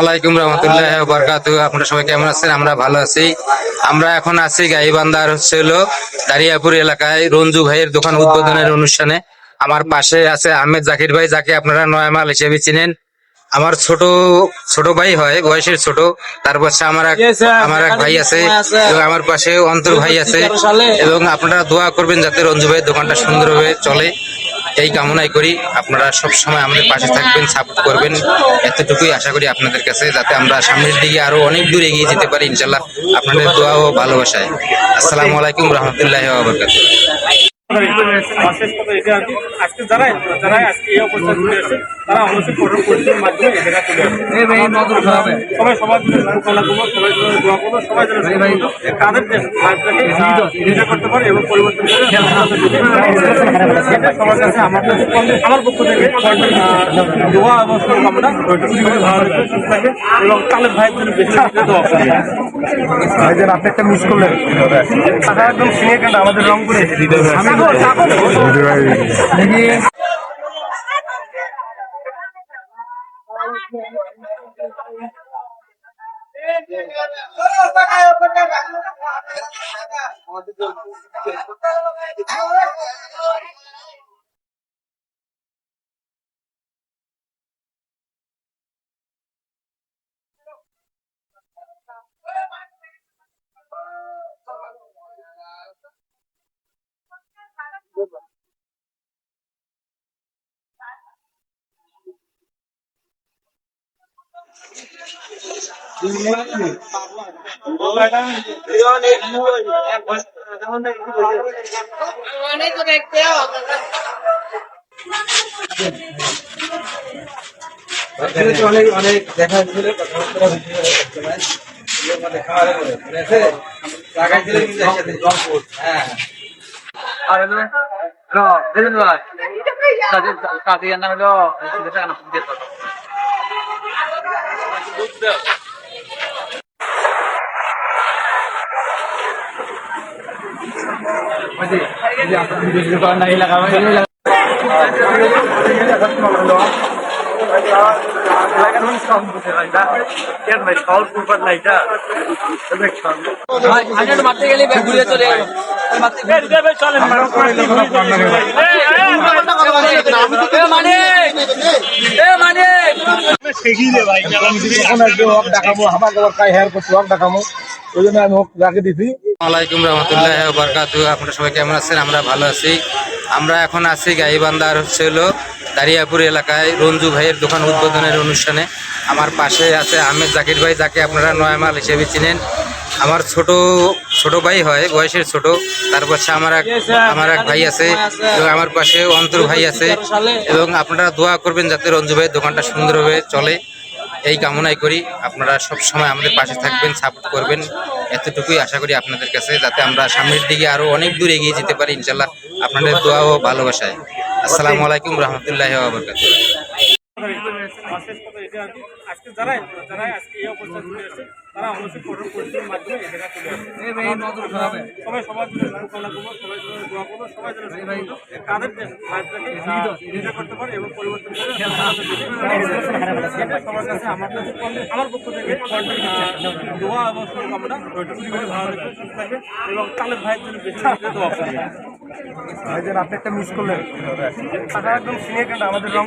আলাইকুম রহমতুল্লাহ বরকাত আপনারা সবাই কেমন আছেন? আমরা ভালো আছি। আমরা এখন আছি গাইবান্ধার হচ্ছে হলো দারিয়াপুর এলাকায় রঞ্জু ভাইয়ের দোকান উদ্বোধনের অনুষ্ঠানে। আমার পাশে আছে আহমেদ জাকির ভাই যাকে আপনারা নয়মাল হিসেবে চিনেন। আমার ছোট ছোট ভাই হয় বয়সের ছোট। তার পাশে আমার এক আমার এক ভাই আছে এবং আমার পাশে অন্তর ভাই আছে। এবং আপনারা দোয়া করবেন যাতে রঞ্জু ভাইয়ের দোকানটা সুন্দরভাবে চলে। এই কামনাই করি। আপনারা সব সময় আমাদের পাশে থাকবেন সাপোর্ট করবেন। এতটুকুই আশা করি আপনাদের কাছে, যাতে আমরা সামনের দিকে আরও অনেক দূর এগিয়ে যেতে পারি ইনশাল্লাহ আপনাদের দোয়া ও ভালোবাসায়। আসসালামু আলাইকুম রহমতুল্লাহ আবরকাত আজকে জানাই জানাই আজকে এই অবস্থা ঘুরে আসে। তারা অবশ্যই কঠোর পরিশ্রমের মাধ্যমে এই জায়গায় চলে আসে। সবাই সবার জন্য শুভকামনা করব সবাই জন্য দোয়া করব সবাই যেন তাদের নিজে করতে পারে এবং পরিবর্তন করে সবার কাছে আমার পক্ষ থেকে দোয়া এবং শুভকামনা। ভালো সুস্থ এবং তালেব ভাইয়ের জন্য বেশি দোয়া আপনি একটা মিস করলেন টাকা একদম সিনে আমাদের রং করে আমি অনেক অনেক অনেক দেখা ছিল কথাবার্তা মানে মনে হ্যাঁ আর হলো নাই লাগাবো মারতে গেলে ঘুরে চলে গেল মারতে মানে দেখাবো আমার কাছে হেয়ার করছি দেখাবো ওই জন্য আমি হোক রাখে দিছি। আলাইকুম রহমতুল্লাহ বরকাত আপনারা সবাই কেমন আছেন? আমরা ভালো আছি। আমরা এখন আছি গাইবান্ধার হচ্ছে হলো দারিয়াপুর এলাকায় রঞ্জু ভাইয়ের দোকান উদ্বোধনের অনুষ্ঠানে। আমার পাশে আছে আহমেদ জাকির ভাই যাকে আপনারা নয়মাল হিসেবে চিনেন। আমার ছোট ছোট ভাই হয় বয়সের ছোট। তার পাশে আমার এক আমার এক ভাই আছে এবং আমার পাশে অন্তর ভাই আছে। এবং আপনারা দোয়া করবেন যাতে রঞ্জু ভাইয়ের দোকানটা সুন্দরভাবে চলে। এই কামনাই করি। আপনারা সব সময় আমাদের পাশে থাকবেন সাপোর্ট করবেন। এতটুকুই আশা করি আপনাদের কাছে যাতে আমরা সামনের দিকে আরও অনেক দূর এগিয়ে যেতে পারি ইনশাল্লাহ আপনাদের দোয়া ও ভালোবাসায়। আসসালামু আলাইকুম রহমতুল্লাহ বরকাত আমার শেষ কথা এটা আর কি, আজকে যারাই যারাই আজকে এই অবস্থায় ঘুরে আসে তারা অবশ্যই কঠোর পরিশ্রমের মাধ্যমে এই জায়গায় চলে সবাই সবার জন্য শুভকামনা করব সবাই জন্য দোয়া করব সবাই যেন তাদের লাইফটাকে করতে পারে এবং পরিবর্তন করে সবার কাছে আমার কাছে আমার পক্ষ থেকে আহ, দোয়া এবং শুভকামনা। সবাই ভালো থাকবে সুস্থ থাকবে এবং তালেব ভাইয়ের জন্য বেশি বেশি দোয়া করবে ভাইজান আপনি একটা মিস করলেন। একদম আমাদের রং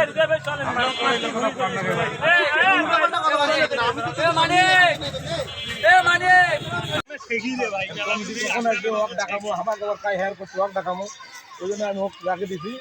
একসাথে রংপুর হ্যাঁ আর দেখুন ভাই দেখাবো, আমার কাছে হেয়ার করছি দেখাবো, ওই জন্য আমি হোক রাখে দিছি।